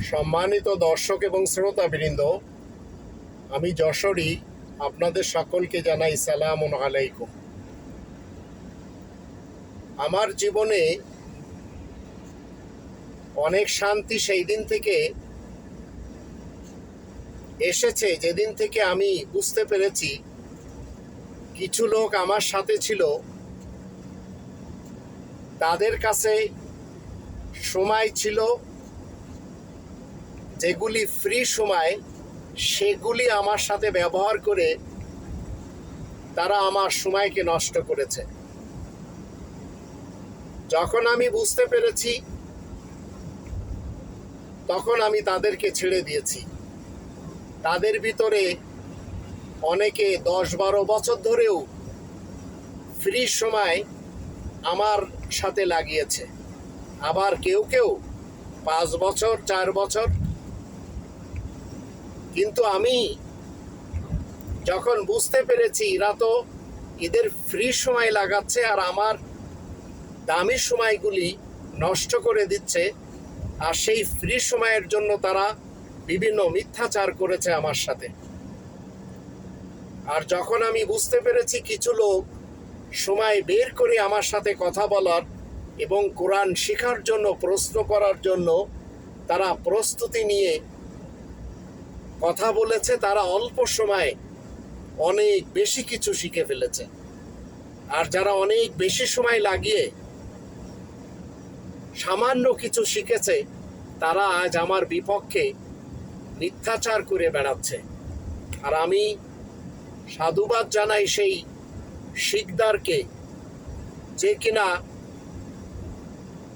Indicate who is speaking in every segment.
Speaker 1: সম্মানিত দর্শক এবং শ্রোতাবৃন্দ, আমি যশোরী, আপনাদের সকলকে জানাই সালাম আলাইকুম। আমার জীবনে অনেক শান্তি সেই দিন থেকে এসেছে, যেদিন থেকে আমি বুঝতে পেরেছি কিছু লোক আমার সাথে ছিল। তাদের কাছে সময় ছিল যেগুলি ফ্রি সময়, সেগুলি আমার সাথে ব্যবহার করে তারা আমার সময়কে নষ্ট করেছে। যখন আমি বুঝতে পেরেছি, তখন আমি তাদেরকে ছেড়ে দিয়েছি। তাদের ভিতরে অনেকে দশ বারো বছর ধরেও ফ্রি সময় আমার সাথে লাগিয়েছে। আবার কেউ কেউ পাঁচ বছর, চার বছর কিন্তু আমি যখন বুঝতে পেরেছি এরা তো এদের ফ্রি সময় লাগাচ্ছে আর আমার দামি সময়গুলি নষ্ট করে দিচ্ছে, আর সেই ফ্রি সময়ের জন্য তারা বিভিন্ন মিথ্যাচার করেছে আমার সাথে। আর যখন আমি বুঝতে পেরেছি কিছু লোক সময় বের করে আমার সাথে কথা বলার এবং কোরআন শেখার জন্য, প্রশ্ন করার জন্য তারা প্রস্তুতি নিয়ে কথা বলেছে, তারা অল্প সময়ে অনেক বেশি কিছু শিখে ফেলেছে। আর যারা অনেক বেশি সময় লাগিয়ে সামান্য কিছু শিখেছে, তারা আজ আমার বিপক্ষে মিথ্যাচার করে বেড়াচ্ছে। আর আমি সাধুবাদ জানাই সেই শিকদারকে যে কিনা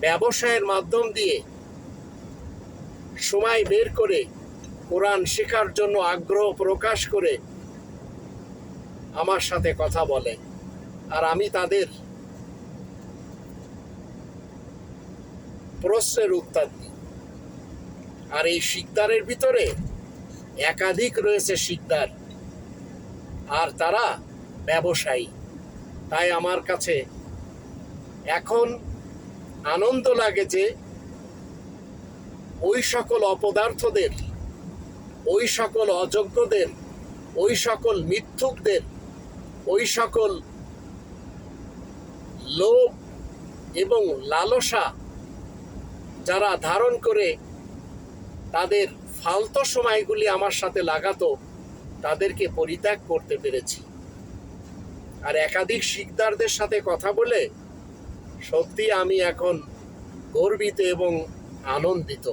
Speaker 1: ব্যবসায়ের মাধ্যম দিয়ে সময় বের করে কোরআন শেখার জন্য আগ্রহ প্রকাশ করে আমার সাথে কথা বলে। আর আমি তাদের প্রশ্নের উত্তর দিই। আর এই শিকদারের ভিতরে একাধিক রয়েছে শিকদার। আর তারা ব্যবসায়ী। তাই আমার কাছে এখন আনন্দ লাগে যে ওই সকল অপদার্থদের ওই সকল অযোগ্যদের, ওই সকল মিথ্যুকদের, ওই সকল লোভ এবং লালসা যারা ধারণ করে তাদের ফালতু সময়গুলি আমার সাথে লাগাতো, তাদেরকে পরিত্যাগ করতে পেরেছি। আর একাধিক শিকদারদের সাথে কথা বলে সত্যি আমি এখন গর্বিত এবং আনন্দিত।